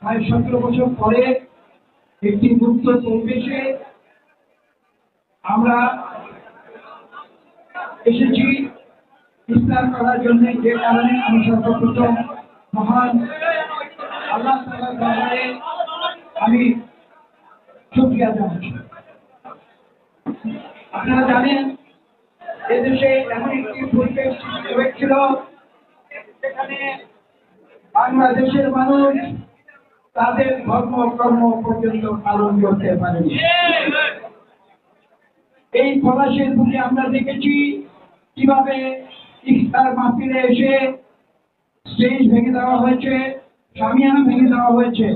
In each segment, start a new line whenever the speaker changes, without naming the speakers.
প্রায় সতেরো বছর পরে একটি মুক্ত পরিবেশে আমরা এসেছি ইসলাম করার জন্য, যে কারণে আমি সর্বপ্রথম মহান আল্লাহ দরবারে আমি শুকরিয়া জানাচ্ছি আপনারা জানেন এদেশে এমন একটি পরিবেশ সৃষ্টি হয়েছিল, সেখানে বাংলাদেশের মানুষ তাদের ধর্ম, কর্ম পর্যন্ত পালন করতে পারেনি। এই পলাশের বুকে আমরা দেখেছি কীভাবে ইফতার মাহফিলে এসে স্টেজ ভেঙে দেওয়া হয়েছে, সামিয়ানা ভেঙে দেওয়া হয়েছে।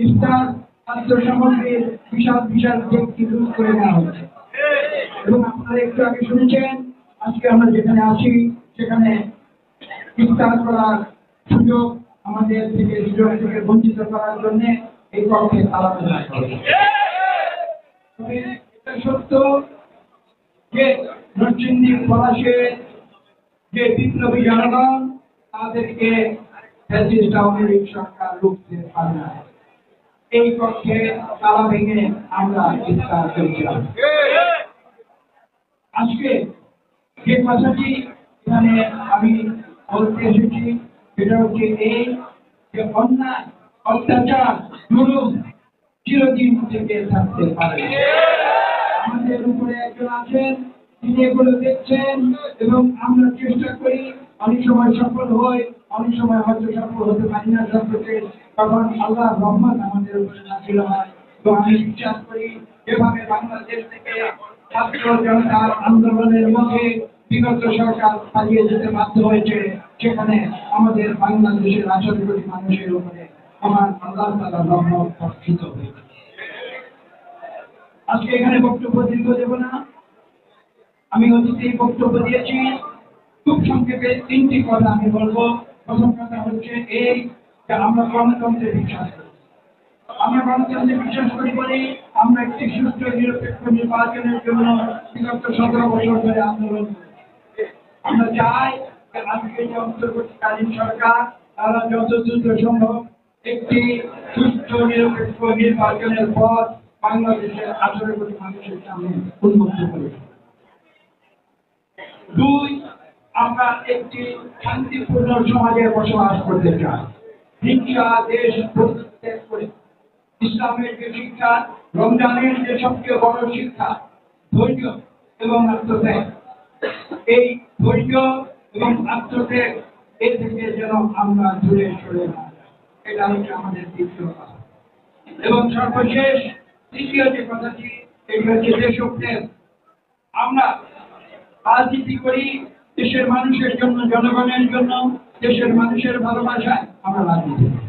ইফতার, খাদ্য সামগ্রীর বিশাল বিশাল ব্যক্তি লুট করে নেওয়া হয়েছে। এবং আপনারা একটু আগে শুনেছেন, আজকে আমরা যেখানে আছি, সেখানে ইফতার করার সুযোগ আমাদের থেকে, সুযোগ থেকে বঞ্চিত করার জন্য এই কক্ষে তালা সত্য যে যে বিপ্লবী জনগণ, তাদেরকে সরকার পারে না এই কক্ষে তালা ভেঙে আমরা করেছিলাম। আজকে যে কথাটি এখানে আমি বলতে এসেছি, সেটা হচ্ছে এই যে অন্যায়, অত্যাচার, জুলুম চিরদিন থেকে থাকতে পারে। আমাদের উপরে একজন আছেন, তিনি এগুলো দেখছেন এবং আমরা চেষ্টা করি, অনেক সময় সফল হই, অনেক সময় হয়তো সফল হতে পারি না সত্যকে তখন আল্লাহ রহমান আমাদের উপরে নাজিল হয়। তো আমি বিশ্বাস করি যেভাবে বাংলাদেশ থেকে আন্দোলনের মুখে বিগত সরকার পালিয়ে যেতে বাধ্য হয়েছে, সেখানে আমাদের বাংলাদেশের মানুষের উপরে আমার আল্লাহ তালা হয়েছে। আজকে এখানে বক্তব্য দীর্ঘ দেব না। আমি অতীতেই বক্তব্য দিয়েছি, খুব সংক্ষেপে তিনটি কথা আমি বলব। প্রথম কথা হচ্ছে এই যে আমরা গণতন্ত্রে বিশ্বাস করি আমরা গণতন্ত্রে বিশ্বাস করি বলে আমরা একটি সুষ্ঠু নিরপেক্ষ নির্বাচনের জন্য বিগত সতেরো বছর ধরে আন্দোলন আমরা চাই আজকে যে অন্তর্বর্তীকালীন সরকার, তারা যত দ্রুত সম্ভব একটি সুষ্ঠু নিরপেক্ষ নির্বাচনের পর বাংলাদেশের আঠারো কোটি মানুষের সামনে উন্মুক্ত করে দুই, আমরা একটি শান্তিপূর্ণ সমাজে বসবাস করতে চাই। হিংসা দেশ পরিত্যাগ করে ইসলামের যে শিক্ষা, রমজানের যে সবচেয়ে বড় শিক্ষা, ধৈর্য এবং আত্মত্যাগ। এই ধৈর্য এবং আত্মত্যাগ এ থেকে যেন আমরা দূরে সরে না এটা হচ্ছে আমাদের দ্বিতীয় কথা। এবং সর্বশেষ তৃতীয় যে কথাটি, এটি হচ্ছে দেশপ্রেম। আমরা রাজনীতি করি দেশের মানুষের জন্য, জনগণের জন্য, দেশের মানুষের ভালোবাসায় আমরা রাজনীতি করি।